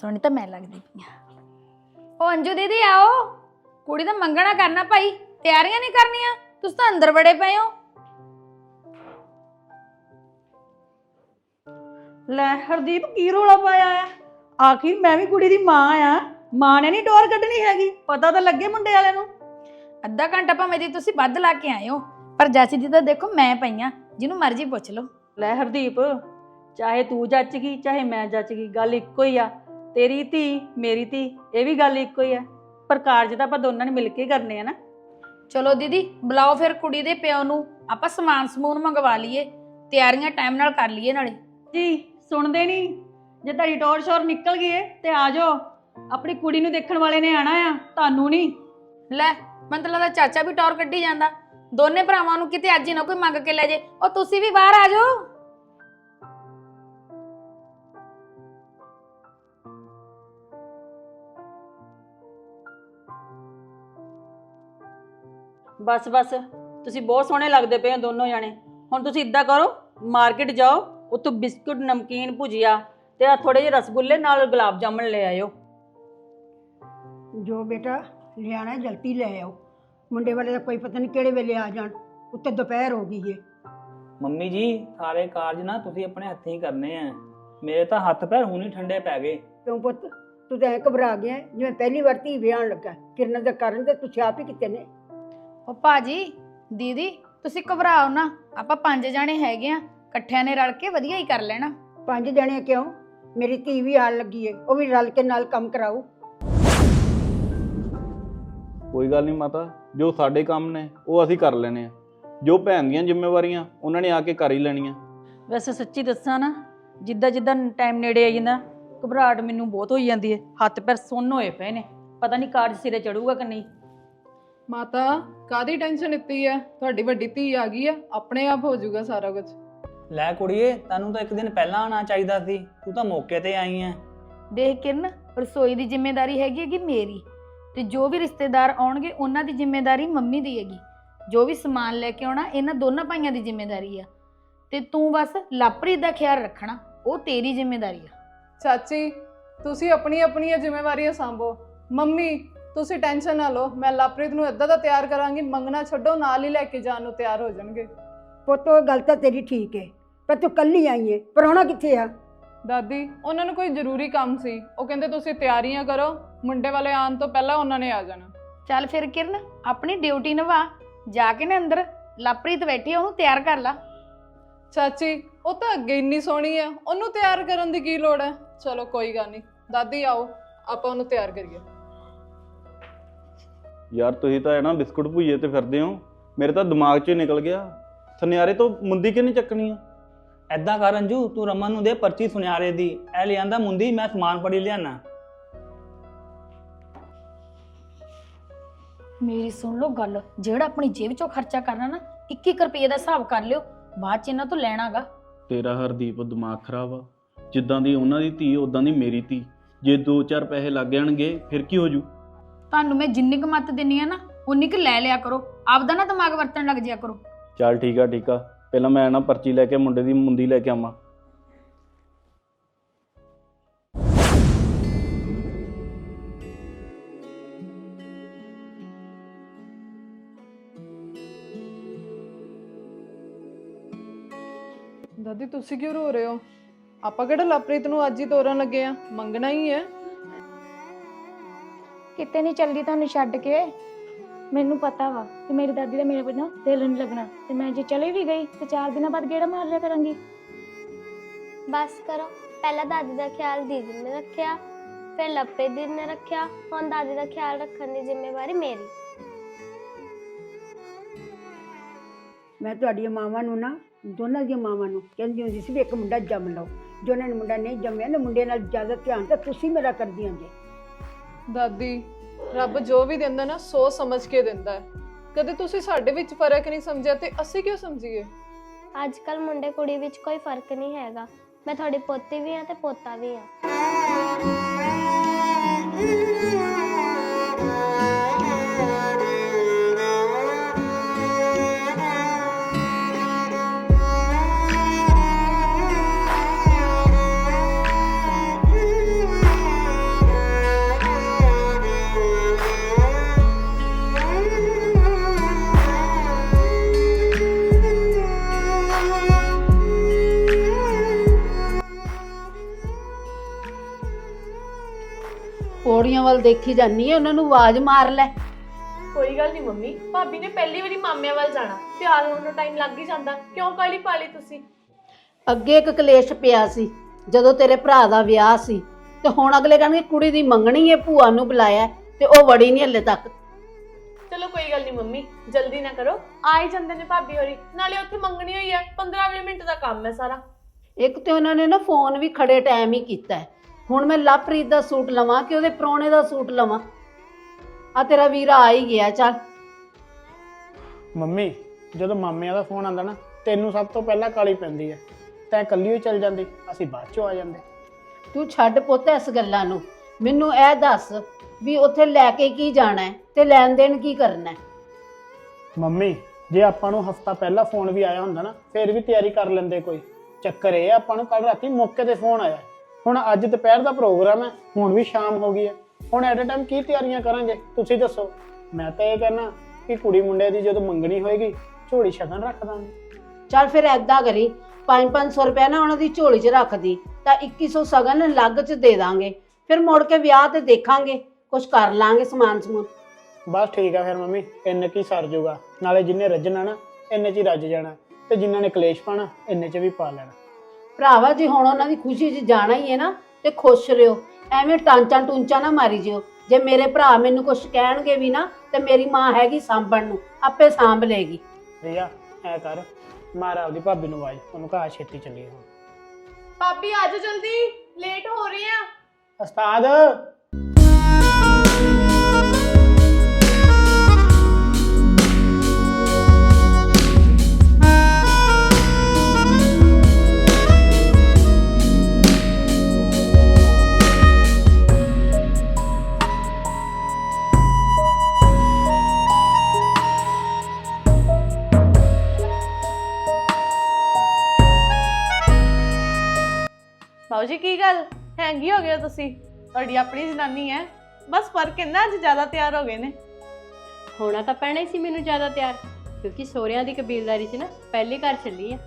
ਸੋਹਣੀ ਤਾਂ ਮੈਂ ਲੱਗਦੀ ਪਈ ਆ ਉਹ ਅੰਜੂ ਦੀਦੀ ਆਓ। ਕੁੜੀ ਦਾ ਮੰਗਣਾ ਕਰਨਾ ਭਾਈ ਤਿਆਰੀਆਂ ਨਹੀਂ ਕਰਨੀਆਂ? ਤੁਸੀਂ ਤਾਂ ਅੰਦਰ ਬੜੇ ਪਏ ਹੋ। ਲੈ ਹਰਦੀਪ ਕੀ ਰੋਲਾ ਪਾਇਆ ਆ? ਆਖਿਰ ਮੈਂ ਵੀ ਕੁੜੀ ਦੀ ਮਾਂ ਆ। ਮਾਂ ਨੇ ਨਹੀਂ ਡੋਰ ਕੱਢਣੀ ਹੈਗੀ। ਪਤਾ ਤਾਂ ਲੱਗੇ ਮੁੰਡੇ ਵਾਲੇ ਨੂੰ। ਅੱਧਾ ਘੰਟਾ ਭਾਵੇਂ ਦੀ ਤੁਸੀਂ ਵੱਧ ਲਾ ਕੇ ਆਏ ਹੋ। ਪਰ ਜੈਸੀ ਦੀ ਤਾਂ ਦੇਖੋ ਮੈਂ ਪਈਆਂ ਜਿਹਨੂੰ ਮਰਜ਼ੀ ਪੁੱਛ ਲਓ। ਲੈ ਹਰਦੀਪ ਚਾਹੇ ਤੂੰ ਜੱਚ ਗਈ ਚਾਹੇ ਮੈਂ ਜੱਚ ਗਈ ਗੱਲ ਇੱਕੋ ਹੀ ਆ। ਤੇਰੀ ਧੀ ਮੇਰੀ ਧੀ ਇਹ ਵੀ ਗੱਲ ਇੱਕੋ ਹੀ ਆ। ਪਰ ਕਾਰਜ ਤਾਂ ਆਪਾਂ ਦੋਨਾਂ ਨੇ ਮਿਲ ਕੇ ਕਰਨੇ ਆ ਨਾ। ਚਲੋ ਦੀਦੀ ਬੁਲਾਓ ਫਿਰ ਕੁੜੀ ਦੇ ਪਿਓ ਨੂੰ। ਆਪਾਂ ਸਮਾਨ ਸਮੂਨ ਮੰਗਵਾ ਲਈਏ। ਤਿਆਰੀਆਂ ਟਾਈਮ ਨਾਲ ਕਰ ਲਈਏ ਨਾਲੇ। ਜੀ ਸੁਣਦੇ ਨਹੀਂ ਜੇ ਤੁਹਾਡੀ ਟੋਰ ਸ਼ੋਰ ਨਿਕਲ ਗਈ ਏ ਤੇ ਆ ਜਾਓ। ਆਪਣੀ ਕੁੜੀ ਨੂੰ ਦੇਖਣ ਵਾਲੇ ਨੇ ਆਣਾ ਆ ਤੁਹਾਨੂੰ ਨਹੀਂ ਲੈ ਮੈਨੂੰ ਤਾਂ ਲੱਗਦਾ ਚਾਚਾ ਵੀ ਟੌਰ ਕੱਢੀ ਜਾਂਦਾ। ਦੋਨੇ ਭਰਾਵਾਂ ਨੂੰ ਕਿਤੇ ਅੱਜ ਹੀ ਨਾ ਕੋਈ ਮੰਗ ਕੇ ਲੈ ਜੇ। ਉਹ ਤੁਸੀਂ ਵੀ ਬਾਹਰ ਆ ਜਾਓ। ਬਸ ਬਸ ਤੁਸੀਂ ਬਹੁਤ ਸੋਹਣੇ ਲੱਗਦੇ ਪਏ ਹੋ ਦੋਨੋਂ ਜਾਣੇ। ਹੁਣ ਤੁਸੀਂ ਇਦਾਂ ਕਰੋ ਮਾਰਕੀਟ ਜਾਓ ਉੱਥੋਂ ਬਿਸਕੁਟ ਨਮਕੀਨ ਭੁਜੀਆ ਤੇ ਆ ਥੋੜੇ ਜਿਹੇ ਰਸਗੁੱਲੇ ਨਾਲ ਗੁਲਾਬ ਜਾਮਣ ਲੈ ਆਇਓ। ਜੋ ਬੇਟਾ ਲਿਆਣਾ ਹੈ, ਜਲਦੀ ਲੈ ਆਓ। ਮੁੰਡੇ ਵਾਲੇ ਦਾ ਕੋਈ ਪਤਾ ਨਹੀਂ ਕਿਹੜੇ ਵੇਲੇ ਆ ਜਾਣ ਉੱਤੇ ਦੁਪਹਿਰ ਹੋ ਗਈ ਏ। ਮੰਮੀ ਜੀ ਸਾਰੇ ਕਾਰਜ ਨਾ ਤੁਸੀਂ ਆਪਣੇ ਹੱਥੀਂ ਕਰਨੇ ਆ। ਮੇਰੇ ਤਾਂ ਹੱਥ ਪੈਰ ਹੁਣੀ ਠੰਡੇ ਪੈ ਗਏ। ਕਿਉਂ ਪੁੱਤ? ਤੂੰ ਤਾਂ ਐ ਘਬਰਾ ਗਿਆ ਹੈ, ਜਿਵੇਂ ਪਹਿਲੀ ਵਾਰ ਧੀ ਵਿਆਹਣ ਲੱਗਾ। ਕਿਰਨ ਦੇ ਕਾਰਨ ਤੇ ਤੁਸੀਂ ਆਪ ਹੀ ਕਿਤੇ ਨੇ। ਉਹ ਭਾਜੀ ਦੀਦੀ ਤੁਸੀਂ ਘਬਰਾਓ ਨਾ। ਆਪਾਂ ਪੰਜ ਜਾਣੇ ਹੈਗੇ ਆ ਇਕੱਠਿਆਂ ਨੇ ਰਲ ਕੇ ਵਧੀਆ ਹੀ ਕਰ ਲੈਣਾ। ਪੰਜ ਜਣੇ ਕਿਉਂ? ਮੇਰੀ ਧੀ ਵੀ ਆਣ ਲੱਗੀ ਏ ਉਹ ਵੀ ਰਲ ਕੇ ਨਾਲ ਕੰਮ ਕਰਾਊ। ਕੋਈ ਗੱਲ ਨਹੀਂ ਮਾਤਾ ਜੋ ਸਾਡੇ ਕੰਮ ਨੇ ਉਹ ਅਸੀਂ ਕਰ ਲੈਣੇ ਆ। ਜੋ ਭੈਣ ਦੀਆਂ ਜ਼ਿੰਮੇਵਾਰੀਆਂ ਉਹਨਾਂ ਨੇ ਆ ਕੇ ਕਰ ਹੀ ਲੈਣੀਆਂ। ਵੈਸੇ ਸੱਚੀ ਦੱਸਾਂ ਨਾ ਜਿੱਦਾਂ ਜਿੱਦਾਂ ਟਾਈਮ ਨੇੜੇ ਆਈ ਜਾਂਦਾ ਘਬਰਾਹਟ ਮੈਨੂੰ ਬਹੁਤ ਹੋਈ ਜਾਂਦੀ ਹੈ ਹੱਥ ਪੈਰ ਸੁੰਨ ਹੋਏ ਪਏ ਨੇ ਪਤਾ ਨਹੀਂ ਕਾਰਜ ਸਿਰੇ ਚੜੂਗਾ ਕਿ ਨਹੀਂ। ਮਾਤਾ ਕਾਦੀ ਟੈਨਸ਼ਨ ਲਿੱਤੀ ਹੈ ਤੁਹਾਡੀ ਵੱਡੀ ਧੀ ਆ ਗਈ ਹੈ ਆਪਣੇ ਆਪ ਹੋ ਜਾਊਗਾ ਸਾਰਾ ਕੁਝ ਲੈ ਕੁੜੀਏ ਤੈਨੂੰ ਤਾਂ ਇੱਕ ਦਿਨ ਪਹਿਲਾਂ ਆਉਣਾ ਚਾਹੀਦਾ ਸੀ ਤੂੰ ਤਾਂ ਮੌਕੇ ਤੇ ਆਈ ਐ। ਦੇਖ ਕਿਰਨ ਰਸੋਈ ਦੀ ਜ਼ਿੰਮੇਵਾਰੀ ਹੈਗੀ ਹੈਗੀ ਮੇਰੀ। ਤੇ ਜੋ ਵੀ ਰਿਸ਼ਤੇਦਾਰ ਆਉਣਗੇ ਉਹਨਾਂ ਦੀ ਜ਼ਿੰਮੇਵਾਰੀ ਮੰਮੀ ਦੀ ਹੈਗੀ। ਜੋ ਵੀ ਸਮਾਨ ਲੈ ਕੇ ਆਉਣਾ ਇਹਨਾਂ ਦੋਨਾਂ ਭਾਈਆਂ ਦੀ ਜ਼ਿੰਮੇਵਾਰੀ ਆ। ਤੇ ਤੂੰ ਬਸ ਲਾਪਰੀ ਦਾ ਖਿਆਲ ਰੱਖਣਾ ਉਹ ਤੇਰੀ ਜ਼ਿੰਮੇਵਾਰੀ ਆ। ਚਾਚੀ ਤੁਸੀਂ ਆਪਣੀ ਆਪਣੀਆਂ ਜ਼ਿੰਮੇਵਾਰੀਆਂ ਸੰਭੋ। ਮੰਮੀ ਤੁਸੀਂ ਟੈਨਸ਼ਨ ਨਾ ਲਓ ਮੈਂ ਲਵਪ੍ਰੀਤ ਨੂੰ ਇਦਾਂ ਦਾ ਤਿਆਰ ਕਰਾਂਗੀ ਮੰਗਣਾ ਛੱਡੋ ਨਾਲ ਹੀ ਲੈ ਕੇ ਜਾਣ ਨੂੰ ਤਿਆਰ ਹੋ ਜਾਣਗੇ। ਪੁੱਤ ਉਹ ਗੱਲ ਤਾਂ ਤੇਰੀ ਠੀਕ ਏ ਪਰ ਤੂੰ ਕੱਲੀ ਆਈ ਏ ਪ੍ਰਾਹੁਣਾ ਕਿੱਥੇ ਆ? ਦਾਦੀ ਉਹਨਾਂ ਨੂੰ ਕੋਈ ਜ਼ਰੂਰੀ ਕੰਮ ਸੀ ਉਹ ਕਹਿੰਦੇ ਤੁਸੀਂ ਤਿਆਰੀਆਂ ਕਰੋ ਮੁੰਡੇ ਵਾਲੇ ਆਉਣ ਤੋਂ ਪਹਿਲਾਂ ਉਹਨਾਂ ਨੇ ਆ ਜਾਣਾ। ਚੱਲ ਫਿਰ ਕਿਰਨ ਆਪਣੀ ਡਿਊਟੀ ਨਿਭਾ ਜਾ ਕੇ ਨਾ ਅੰਦਰ ਲਾਪਰੀਤ ਬੈਠੀ ਆ ਉਹਨੂੰ ਤਿਆਰ ਕਰ ਲਾ। ਚਾਚੀ ਉਹ ਤਾਂ ਅੱਗੇ ਇੰਨੀ ਸੋਹਣੀ ਹੈ ਉਹਨੂੰ ਤਿਆਰ ਕਰਨ ਦੀ ਕੀ ਲੋੜ ਹੈ ਚਲੋ ਕੋਈ ਗੱਲ ਨਹੀਂ ਦਾਦੀ ਆਓ ਆਪਾਂ ਉਹਨੂੰ ਤਿਆਰ ਕਰੀਏ। ਯਾਰ ਤੁਸੀਂ ਤਾਂ ਇਹ ਨਾ ਬਿਸਕੁਟ ਭੁਜੀਏ ਤੇ ਫਿਰਦੇ ਹੋ। ਮੇਰੇ ਤਾਂ ਦਿਮਾਗ 'ਚ ਹੀ ਨਿਕਲ ਗਿਆ। ਸੁਨਿਆਰੇ ਤੋਂ ਮੁੰਦੀ ਕਿਉਂ ਨਹੀਂ ਚੱਕਣੀ ਆ? ਐਦਾਂ ਕਰ ਅੰਜੂ ਤੂੰ ਰਮਨ ਨੂੰ ਦੇ ਪਰਚੀ ਸੁਨਿਆਰੇ ਦੀ। ਇਹ ਲਿਆਂਦਾ ਮੁੰਦੀ ਮੈਂ ਸਮਾਨ ਫੜੀ ਲਿਆਣਾ ਮੇਰੀ ਸੁਣ ਲਓ ਗੱਲ ਜਿਹੜਾ ਆਪਣੀ ਜੇਬ ਚੋਂ ਖਰਚਾ ਕਰਨਾ ਨਾ 21 ਰੁਪਏ ਦਾ ਹਿਸਾਬ ਕਰ ਲਿਓ। ਬਾਅਦ ਚ ਇਹਨਾਂ ਤੋਂ ਲੈਣਾਗਾ। ਤੇਰਾ ਹਰਦੀਪ ਦਿਮਾਗ ਖਰਾਬ ਆ। ਜਿੱਦਾਂ ਦੀ ਉਹਨਾਂ ਦੀ ਧੀ ਉਦਾਂ ਦੀ ਮੇਰੀ ਧੀ। ਜੇ 2-4 ਪੈਸੇ ਲੱਗ ਜਾਣਗੇ ਫਿਰ ਕੀ ਹੋ ਜੂ? ਤੁਹਾਨੂੰ ਮੈਂ ਜਿੰਨੀ ਕੁ ਮੱਤ ਦਿੰਨੀ ਆ ਨਾ ਉਨੀ ਕੁ ਲੈ ਲਿਆ ਕਰੋ। ਆਪਦਾ ਨਾ ਦਿਮਾਗ ਵਰਤਣ ਲੱਗ ਜਿਆ ਕਰੋ। ਚੱਲ ਠੀਕ ਆ ਠੀਕ ਆ। ਪਹਿਲਾਂ ਮੈਂ ਨਾ ਪਰਚੀ ਲੈ ਕੇ ਮੁੰਡੇ ਦੀ ਮੁੰਦੀ ਲੈ ਕੇ ਆਵਾਂ। ਦਾਦੀ ਤੁਸੀਂ ਕਿਉਂ ਰੋ ਰਹੇ ਹੋ? ਆਪਾਂ ਕਿਹੜਾ ਲਵਪ੍ਰੀਤ ਨੂੰ ਅੱਜ ਹੀ ਤੋਰਨ ਲੱਗੇ ਆ? ਮੰਗਣਾ ਹੀ ਹੈ। ਕਿਤੇ ਨਹੀਂ ਚੱਲਦੀ ਤੁਹਾਨੂੰ ਛੱਡ ਕੇ। ਮੈਨੂੰ ਪਤਾ ਵਾ ਕਿ ਮੇਰੀ ਦਾਦੀ ਦਾ ਮੇਰੇ ਬਿਨਾਂ ਦਿਲ ਨਹੀਂ ਲੱਗਣਾ। ਤੇ ਮੈਂ ਜੇ ਚਲੇ ਵੀ ਗਈ ਤੇ ਚਾਰ ਦਿਨਾਂ ਬਾਅਦ ਗੇੜਾ ਮਾਰ ਲਿਆ ਕਰਾਂਗੀ। ਬਸ ਕਰੋ। ਪਹਿਲਾਂ ਦਾਦੀ ਦਾ ਖਿਆਲ ਦੀਦੀ ਨੇ ਰੱਖਿਆ ਫਿਰ ਲੱਪੇ ਦੀਦੀ ਨੇ ਰੱਖਿਆ। ਹੁਣ ਦਾਦੀ ਦਾ ਖਿਆਲ ਰੱਖਣ ਦੀ ਜ਼ਿੰਮੇਵਾਰੀ ਮੇਰੀ। ਮੈਂ ਤੁਹਾਡੀਆਂ ਮਾਵਾਂ ਨੂੰ ਨਾ ਦੋਨਾਂ ਦੀਆਂ ਮਾਵਾਂ ਨੂੰ ਕਹਿੰਦੀ ਹੁੰਦੀ ਸੀ ਵੀ ਇੱਕ ਮੁੰਡਾ ਜੰਮ ਲਓ। ਜੋ ਉਹਨਾਂ ਨੇ ਮੁੰਡਾ ਨਹੀਂ ਜੰਮਿਆ ਨਾ ਮੁੰਡੇ ਨਾਲ ਜ਼ਿਆਦਾ ਧਿਆਨ ਤਾਂ ਤੁਸੀਂ ਮੇਰਾ ਕਰਦੀਆਂ ਜੇ। ਦਾਦੀ, ਰੱਬ ਜੋ ਵੀ ਦਿੰਦਾ ਨਾ ਸੋਚ ਸਮਝ ਕੇ ਦਿੰਦਾ ਹੈ। ਕਦੇ ਤੁਸੀਂ ਸਾਡੇ ਵਿੱਚ ਫ਼ਰਕ ਨਹੀਂ ਸਮਝਿਆ ਤੇ ਅਸੀਂ ਕਿਉਂ ਸਮਝੀਏ? ਅੱਜ ਕੱਲ ਮੁੰਡੇ ਕੁੜੀ ਵਿੱਚ ਕੋਈ ਫ਼ਰਕ ਨਹੀਂ ਹੈਗਾ। ਮੈਂ ਤੁਹਾਡੀ ਪੋਤੀ ਵੀ ਹਾਂ ਤੇ ਪੋਤਾ ਵੀ ਹਾਂ। ਵੱਲ ਦੇਖੀ ਜਾਨੀ ਹੈ ਉਹਨਾਂ ਨੂੰ ਆਵਾਜ਼ ਮਾਰ ਲੈ। ਕੋਈ ਗੱਲ ਨਹੀਂ ਮੰਮੀ ਭਾਬੀ ਨੇ ਪਹਿਲੀ ਵਾਰੀ ਮਾਮਿਆਂ ਵੱਲ ਜਾਣਾ ਤਿਆਰ ਹੋਣ ਨੂੰ ਟਾਈਮ ਲੱਗ ਹੀ ਜਾਂਦਾ ਕਿਉਂ ਕਾਲੀ ਪਾਲੀ ਤੁਸੀਂ? ਅੱਗੇ ਇੱਕ ਕਲੇਸ਼ ਪਿਆ ਸੀ ਜਦੋਂ ਤੇਰੇ ਭਰਾ ਦਾ ਵਿਆਹ ਸੀ ਤੇ ਹੁਣ ਅਗਲੇ ਕਹਿਣਗੇ ਕੁੜੀ ਦੀ ਮੰਗਣੀ ਹੈ ਭੂਆ ਨੂੰ ਬੁਲਾਇਆ ਤੇ ਉਹ ਵੜੀ ਨਹੀਂ ਹਲੇ ਤੱਕ। ਚਲੋ ਕੋਈ ਗੱਲ ਨਹੀਂ ਮੰਮੀ ਜਲਦੀ ਨਾ ਕਰੋ ਆ ਹੀ ਜਾਂਦੇ ਨੇ ਭਾਬੀ ਹੋਰੀ ਨਾਲੇ ਉੱਥੇ ਮੰਗਣੀ ਹੋਈ ਹੈ 15-20 ਮਿੰਟ ਦਾ ਕੰਮ ਹੈ ਸਾਰਾ। ਇੱਕ ਤੇ ਉਹਨਾਂ ਨੇ ਨਾ ਫੋਨ ਵੀ ਖੜੇ ਟਾਈਮ ਹੀ ਕੀਤਾ ਹੈ। ਹੁਣ ਮੈਂ ਲਵਪ੍ਰੀਤ ਦਾ ਸੂਟ ਲਵਾਂ ਕਿ ਉਹਦੇ ਪ੍ਰਾਹੁਣੇ ਦਾ ਸੂਟ ਲਵਾਂ? ਆ ਤੇਰਾ ਵੀਰ ਆ ਹੀ ਗਿਆ ਚੱਲ। ਮੰਮੀ ਜਦੋਂ ਮਾਮਿਆਂ ਦਾ ਫੋਨ ਆਂਦਾ ਨਾ ਤੈਨੂੰ ਸਭ ਤੋਂ ਪਹਿਲਾਂ ਕਾਲੀ ਪੈਂਦੀ ਹੈ। ਤੈਂ ਇਕੱਲੀ ਹੀ ਚੱਲ ਜਾਂਦੀ ਅਸੀਂ ਬਾਅਦ ਚੋਂ ਆ ਜਾਂਦੇ। ਤੂੰ ਛੱਡ ਪੁੱਤ ਇਸ ਗੱਲਾਂ ਨੂੰ। ਮੈਨੂੰ ਇਹ ਦੱਸ ਵੀ ਉੱਥੇ ਲੈ ਕੇ ਕੀ ਜਾਣਾ ਹੈ ਤੇ ਲੈਣ ਦੇਣ ਕੀ ਕਰਨਾ ਹੈ? ਮੰਮੀ ਜੇ ਆਪਾਂ ਨੂੰ ਹਫਤਾ ਪਹਿਲਾਂ ਫੋਨ ਵੀ ਆਇਆ ਹੁੰਦਾ ਨਾ ਫੇਰ ਵੀ ਤਿਆਰੀ ਕਰ ਲੈਂਦੇ ਕੋਈ। ਚੱਕਰ ਇਹ ਆ, ਆਪਾਂ ਨੂੰ ਕੱਲ ਰਾਤੀ ਮੌਕੇ ਤੇ ਫੋਨ ਆਇਆ। ਹੁਣ ਅੱਜ ਦੁਪਹਿਰ ਦਾ ਪ੍ਰੋਗਰਾਮ ਹੈ ਹੁਣ ਵੀ ਸ਼ਾਮ ਹੋ ਗਈ ਹੈ। ਹੁਣ ਐਟ ਅ ਟਾਈਮ ਕੀ ਤਿਆਰੀਆਂ ਕਰਾਂਗੇ? ਤੁਸੀਂ ਦੱਸੋ। ਮੈਂ ਤਾਂ ਇਹ ਕਹਿਣਾ ਕਿ ਕੁੜੀ ਮੁੰਡੇ ਦੀ ਜਦੋਂ ਮੰਗਣੀ ਹੋਏਗੀ ਝੋਲੀ ਸ਼ਗਨ ਰੱਖ ਦਾਂਗੇ। ਚੱਲ ਫਿਰ ਐਦਾਂ ਕਰੀ 5-500 ਰੁਪਏ ਨਾ ਉਹਨਾਂ ਦੀ ਝੋਲੀ 'ਚ ਰੱਖ ਦੀ ਤਾਂ 2100 ਸਗਨ ਲੱਗ 'ਚ ਦੇ ਦਾਂਗੇ। ਫਿਰ ਮੁੜ ਕੇ ਵਿਆਹ ਤੇ ਦੇਖਾਂਗੇ ਕੁਝ ਕਰ ਲਾਂਗੇ ਸਮਾਨ ਸਮੂਨ। ਬਸ ਠੀਕ ਆ ਫਿਰ ਮੰਮੀ ਇੰਨੇ ਕੀ ਸਰ ਜੂਗਾ। ਨਾਲੇ ਜਿੰਨੇ ਰੱਜਣਾ ਨਾ ਇੰਨੇ ਚ ਹੀ ਰੱਜ ਜਾਣਾ। ਤੇ ਜਿਨ੍ਹਾਂ ਨੇ ਕਲੇਸ਼ ਪਾਣਾ ਇੰਨੇ ਚ ਵੀ ਪਾ ਲੈਣਾ। ਭਰਾਵਾ ਜੀ ਹੁਣ ਉਹਨਾਂ ਦੀ ਖੁਸ਼ੀ 'ਚ ਜਾਣਾ ਹੀ ਹੈ ਨਾ ਤੇ ਖੁਸ਼ ਰਿਓ ਐਵੇਂ ਟਾਂਚਾਂ ਟੂੰਚਾਂ ਨਾ ਮਾਰੀ ਜਿਓ। ਜੇ ਮੇਰੇ ਭਰਾ ਮੈਨੂੰ ਕੁਝ ਕਹਿਣਗੇ ਵੀ ਨਾ ਤੇ ਮੇਰੀ ਮਾਂ ਹੈਗੀ ਸਾਂਭਣ ਨੂੰ ਆਪੇ ਸਾਂਭ ਲਏਗੀ। ਰਿਆ ਐ ਕਰ। ਮਾਰ ਆਪਦੀ ਭਾਬੀ ਨੂੰ ਆਵਾਜ਼ ਉਹਨੂੰ ਕਹਾ ਛੇਤੀ ਚੱਲੀਏ ਹੁਣ। ਭਾਬੀ ਆ ਜਾਓ ਜਲਦੀ ਲੇਟ ਹੋ ਰਹੇ ਆ। ਉਸਤਾਦ! ਤੁਸੀਂ? ਤੁਹਾਡੀ ਆਪਣੀ ਜਨਾਨੀ ਹੈ। ਬਸ ਫ਼ਰਕ ਇੰਨਾ ਅੱਜ ਜ਼ਿਆਦਾ ਤਿਆਰ ਹੋ ਗਏ ਨੇ। ਹੋਣਾ ਤਾਂ ਪੈਣਾ ਹੀ ਸੀ ਮੈਨੂੰ ਜ਼ਿਆਦਾ ਤਿਆਰ ਕਿਉਂਕਿ ਸੋਹਰਿਆਂ ਦੀ ਕਬੀਲਦਾਰੀ 'ਚ ਨਾ ਪਹਿਲੀ ਘਰ ਚੱਲੀ ਆ।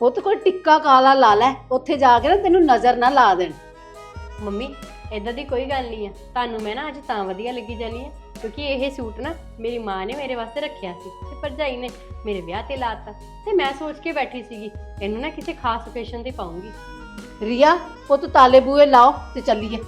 ਪੁੱਤ ਕੋਈ ਟਿੱਕਾ ਕਾਲਾ ਲਾ ਲੈ ਉੱਥੇ ਜਾ ਕੇ ਨਾ ਤੈਨੂੰ ਨਜ਼ਰ ਨਾ ਲਾ ਦੇਣ। ਮੰਮੀ ਇਦਾਂ ਦੀ ਕੋਈ ਗੱਲ ਨਹੀਂ ਆ। ਤੁਹਾਨੂੰ ਮੈਂ ਨਾ ਅੱਜ ਤਾਂ ਵਧੀਆ ਲੱਗੀ ਜਾਨੀ ਆ ਕਿਉਂਕਿ ਇਹ ਸੂਟ ਨਾ ਮੇਰੀ ਮਾਂ ਨੇ ਮੇਰੇ ਵਾਸਤੇ ਰੱਖਿਆ ਸੀ ਤੇ ਭਰਜਾਈ ਨੇ ਮੇਰੇ ਵਿਆਹ ਤੇ ਲਾਤਾ ਤੇ ਮੈਂ ਸੋਚ ਕੇ ਬੈਠੀ ਸੀਗੀ ਇਹਨੂੰ ਨਾ ਕਿਸੇ ਖਾਸ ਓਕੇਸ਼ਨ ਤੇ ਪਾਉਂਗੀ। ਰੀਆ ਪੁੱਤ ਤਾਲੇ ਬੂਏ ਲਾਓ ਤੇ ਚੱਲੀਏ।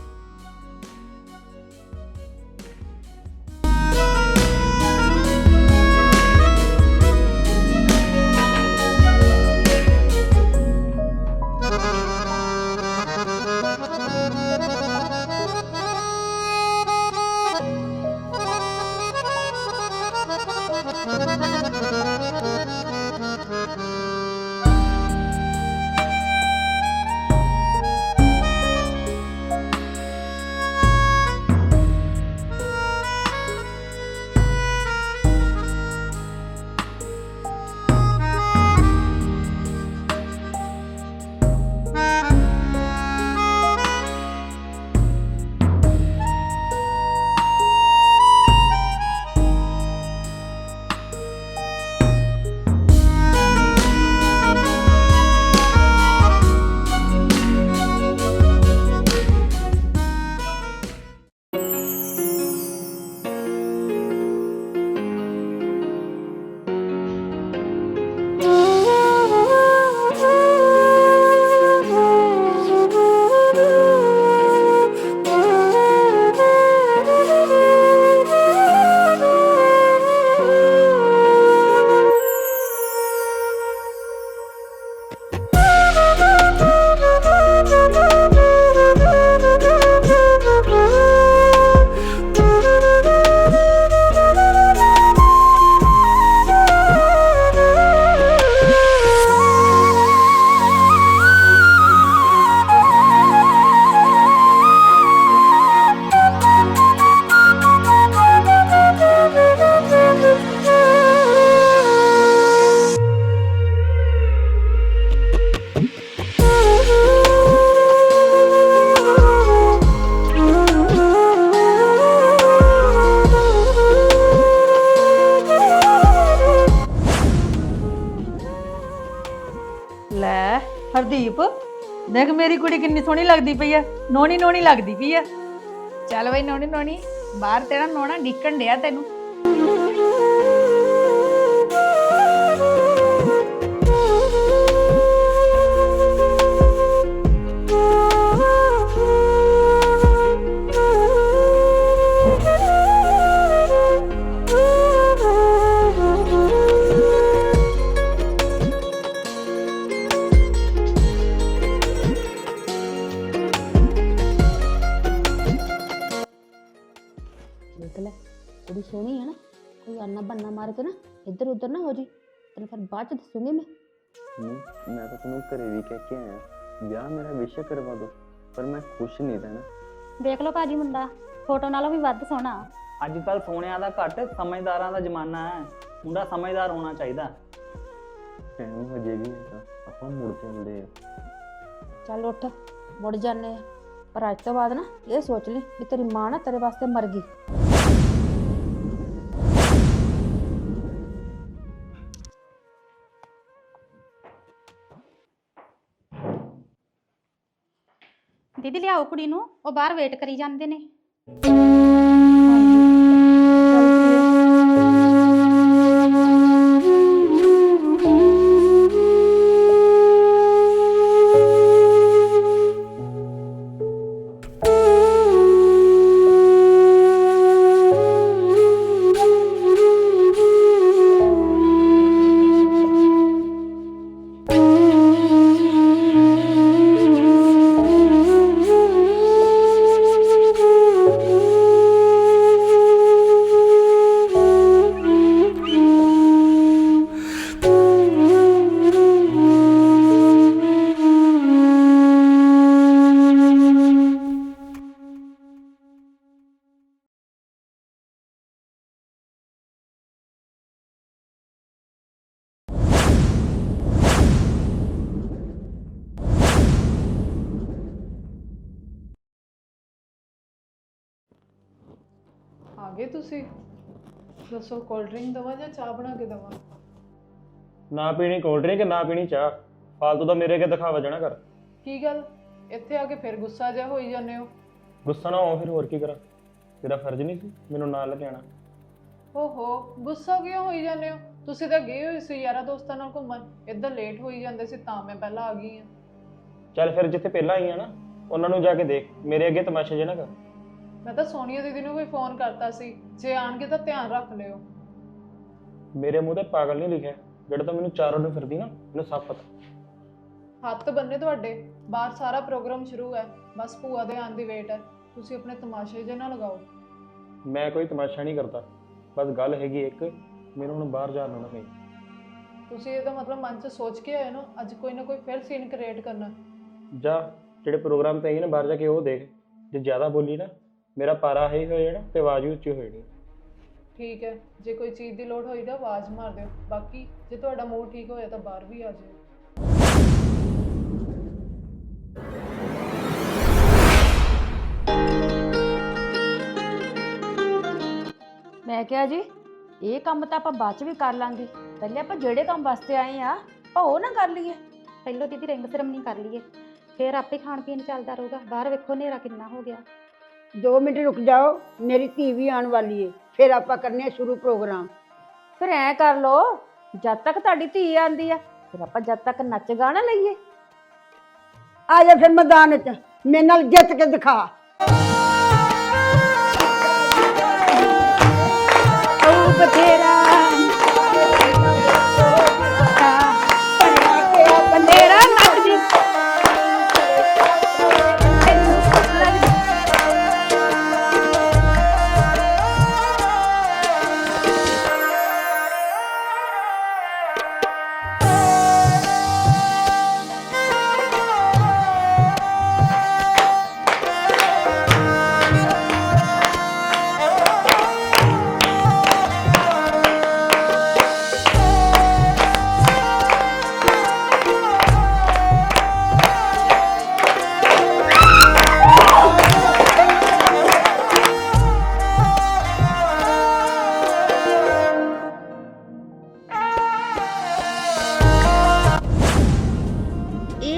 ਹਰਦੀਪ, ਦੇਖ ਮੇਰੀ ਕੁੜੀ ਕਿੰਨੀ ਸੋਹਣੀ ਲੱਗਦੀ ਪਈ ਆ ਨੋਣੀ ਨੋਣੀ ਲੱਗਦੀ ਪਈ ਆ ਚੱਲ ਬਈ ਨੋਣੀ ਨੋਣੀ ਬਾਹਰ ਤੇਰਾ ਨੋਣਾ ਡਿੱਕਣ ਡਿਆ ਤੈਨੂੰ। ਫਿਰ ਬਾਅਦ ਚ ਦੱਸੂਗੀ ਮੈਂ? ਨਹੀਂ ਮੈਂ ਤਾਂ ਤੈਨੂੰ ਘਰੇ ਵੀ ਕਹਿ ਕੇ ਆਇਆ। ਵਿਆਹ ਮੇਰਾ ਵਿਸ਼ੇ ਕਰਵਾ ਦੋ ਪਰ ਮੈਂ ਖੁਸ਼ ਨਹੀਂ ਰਹਿਣਾ। ਦੇਖ ਲਓ ਭਾਜੀ ਮੁੰਡਾ ਫੋਟੋ ਨਾਲੋਂ ਵੀ ਵੱਧ ਸੋਹਣਾ। ਅੱਜ ਕੱਲ ਸੋਹਣਿਆਂ ਦਾ ਘੱਟ ਸਮਝਦਾਰਾਂ ਦਾ ਜ਼ਮਾਨਾ ਹੈ। ਮੁੰਡਾ ਸਮਝਦਾਰ ਹੋਣਾ ਚਾਹੀਦਾ। ਟਾਈਮ ਹਜੇ ਵੀ ਹੈਗਾ ਆਪਾਂ ਮੁੜ ਚੱਲਦੇ ਆ। ਚੱਲ ਉੱਠ ਮੁੜ ਜਾਂਦੇ ਆ। ਪਰ ਅੱਜ ਤੋਂ ਬਾਅਦ ਨਾ ਇਹ ਸੋਚ ਲਈ ਵੀ ਤੇਰੀ ਮਾਂ ਨਾ ਤੇਰੇ ਵਾਸਤੇ ਮਰ ਗਈ। ਦੀਦੀ ਲਿਆਓ ਕੁੜੀ ਨੂੰ ਉਹ ਬਾਹਰ ਵੇਟ ਕਰੀ ਜਾਂਦੇ ਨੇ। ਤੁਸੀਂ? ਦੱਸੋ ਕੋਲਡ ਡਰਿੰਕ ਦਵਾ ਜਾਂ ਚਾਹ ਬਣਾ ਕੇ ਦਵਾ? ਨਾ ਪੀਣੀ ਕੋਲਡ ਡਰਿੰਕ ਨਾ ਪੀਣੀ ਚਾਹ। ਫਾਲਤੂ ਦਾ ਮੇਰੇ ਅੱਗੇ ਦਿਖਾਵਾ ਜਾਣਾ ਕਰ। ਕੀ ਗੱਲ? ਇੱਥੇ ਆ ਕੇ ਫਿਰ ਗੁੱਸਾ ਜਿਹਾ ਹੋਈ ਜਾਂਦੇ ਹੋ? ਗੁੱਸਾ ਨਾ ਹੋ ਫਿਰ ਹੋਰ ਕੀ ਕਰਾਂ? ਤੇਰਾ ਫਰਜ਼ ਨਹੀਂ ਸੀ ਮੈਨੂੰ ਨਾਲ ਲੈ ਕੇ ਆਣਾ ਓਹੋ ਗੁੱਸਾ ਕਿਉਂ ਹੋਈ ਜਾਂਦੇ ਹੋ? ਤੁਸੀਂ ਤਾਂ ਗਏ ਹੋਏ ਸੀ ਯਾਰਾ ਦੋਸਤਾਂ ਨਾਲ ਘੁੰਮਣ। ਇੱਧਰ ਲੇਟ ਹੋਈ ਜਾਂਦੇ ਸੀ ਤਾਂ ਮੈਂ ਪਹਿਲਾਂ ਆ ਗਈ ਹਾਂ। ਚੱਲ ਫਿਰ ਜਿੱਥੇ ਪਹਿਲਾਂ ਆਈ ਆ ਨਾ ਉਹਨਾਂ ਨੂੰ ਜਾ ਕੇ ਦੇਖ। ਮੇਰੇ ਅੱਗੇ ਤਮਾਸ਼ੇ ਜੇ ਨਾ ਕਰ। ਮੈਂ ਤਾਂ ਸੋਨੀਆ ਦੀਦੀ ਨੂੰ ਵੀ ਫੋਨ ਕਰਤਾ ਸੀ ਜੇ ਆਣਗੇ ਤਾਂ ਧਿਆਨ ਰੱਖ ਲਿਓ। ਮੇਰੇ ਮੂੰਹ ਤੇ ਪਾਗਲ ਨਹੀਂ ਲਿਖਿਆ ਜਿਹੜਾ ਤਾਂ ਮੈਨੂੰ ਚਾਰੋਂ ਨੂੰ ਫਿਰਦੀ ਨਾ ਮੈਨੂੰ ਸਭ ਪਤਾ। ਹੱਥ ਬੰਨੇ ਤੁਹਾਡੇ ਬਾਹਰ ਸਾਰਾ ਪ੍ਰੋਗਰਾਮ ਸ਼ੁਰੂ ਹੈ ਬਸ ਭੂਆ ਦੇ ਆਉਣ ਦੀ ਵੇਟ ਹੈ ਤੁਸੀਂ ਆਪਣੇ ਤਮਾਸ਼ੇ ਜੇ ਨਾ ਲਗਾਓ। ਮੈਂ ਕੋਈ ਤਮਾਸ਼ਾ ਨਹੀਂ ਕਰਦਾ ਬਸ ਗੱਲ ਹੈਗੀ ਇੱਕ ਮੈਨੂੰ ਹੁਣ ਬਾਹਰ ਜਾਣ ਨੂੰ ਕਹੀਂ। ਤੁਸੀਂ ਇਹਦਾ ਮਤਲਬ ਮਨ 'ਚ ਸੋਚ ਕੇ ਆਏ ਨਾ ਅੱਜ ਕੋਈ ਨਾ ਕੋਈ ਫਿਰ ਸੀਨ ਕ੍ਰੀਏਟ ਕਰਨਾ। ਜਾ ਜਿਹੜੇ ਪ੍ਰੋਗਰਾਮ ਤੇ ਆਈ ਨਾ ਬਾਹਰ ਜਾ ਕੇ ਉਹ ਦੇਖ ਜੇ ਜ਼ਿਆਦਾ ਬੋਲੀ ਨਾ ਮੇਰਾ ਪਾਰਾ ਹੈ ਹੋ ਜਾਣਾ ਤੇ ਆਵਾਜ਼ ਵੀ ਉੱਚੀ ਹੋ ਜਾਣੀ ਠੀਕ ਹੈ ਜੇ ਕੋਈ ਚੀਜ਼ ਦੀ ਲੋੜ ਹੋਈ ਤਾਂ ਆਵਾਜ਼ ਮਾਰ ਦਿਓ। ਬਾਕੀ ਜੇ ਤੁਹਾਡਾ ਮੂਡ ਠੀਕ ਹੋਇਆ ਤਾਂ ਬਾਹਰ ਵੀ ਆ ਜਾਓ। ਮੈਂ ਕਿਹਾ ਜੀ ਇਹ ਕੰਮ ਤਾਂ ਆਪਾਂ ਬਾਅਦ ਚ ਵੀ ਕਰ ਲਾਂਗੇ। ਪਹਿਲੇ ਆਪਾਂ ਜਿਹੜੇ ਕੰਮ ਵਾਸਤੇ ਆਏ ਆ ਆਪਾਂ ਉਹ ਨਾ ਕਰ ਲਈਏ। ਪਹਿਲਾਂ ਦੀਦੀ ਰਿੰਗ ਸੈਰਮਨੀ ਕਰ ਲਈਏ। ਫਿਰ ਆਪੇ ਖਾਣ ਪੀਣ ਚੱਲਦਾ ਰਹੂਗਾ। ਬਾਹਰ ਵੇਖੋ ਹਨੇਰਾ ਕਿੰਨਾ ਹੋ ਗਿਆ। 2 ਮਿੰਟ ਰੁਕ ਜਾਓ ਮੇਰੀ ਧੀ ਵੀ ਆਉਣ ਵਾਲੀ ਏ ਫਿਰ ਆਪਾਂ ਕਰਨੇ ਆ ਸ਼ੁਰੂ ਪ੍ਰੋਗਰਾਮ। ਫਿਰ ਐ ਕਰ ਲੋ ਜਦ ਤੱਕ ਤੁਹਾਡੀ ਧੀ ਆਂਦੀ ਆ ਫਿਰ ਆਪਾਂ ਜਦ ਤੱਕ ਨੱਚ ਗਾਣਾ ਲਈਏ। ਆ ਜਾ ਫਿਰ ਮੈਦਾਨ 'ਚ ਮੇਰੇ ਨਾਲ ਜਿੱਤ ਕੇ ਦਿਖਾ। ਉਹ ਬਥੇਰਾ।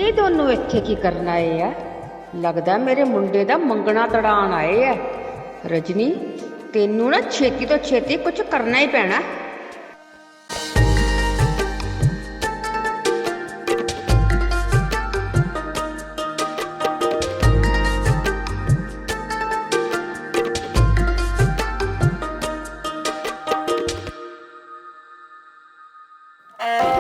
ਇਹ ਦੋਨੋਂ ਇੱਥੇ ਕੀ ਕਰਨ ਆਏ ਆ? ਲੱਗਦਾ ਮੇਰੇ ਮੁੰਡੇ ਦਾ ਮੰਗਣਾ ਤੜਾਣ ਆਏ ਆ। ਰਜਨੀ, ਤੈਨੂੰ ਨਾ ਛੇਤੀ ਤੋਂ ਛੇਤੀ ਕੁਝ ਕਰਨਾ ਹੀ ਪੈਣਾ। Uh...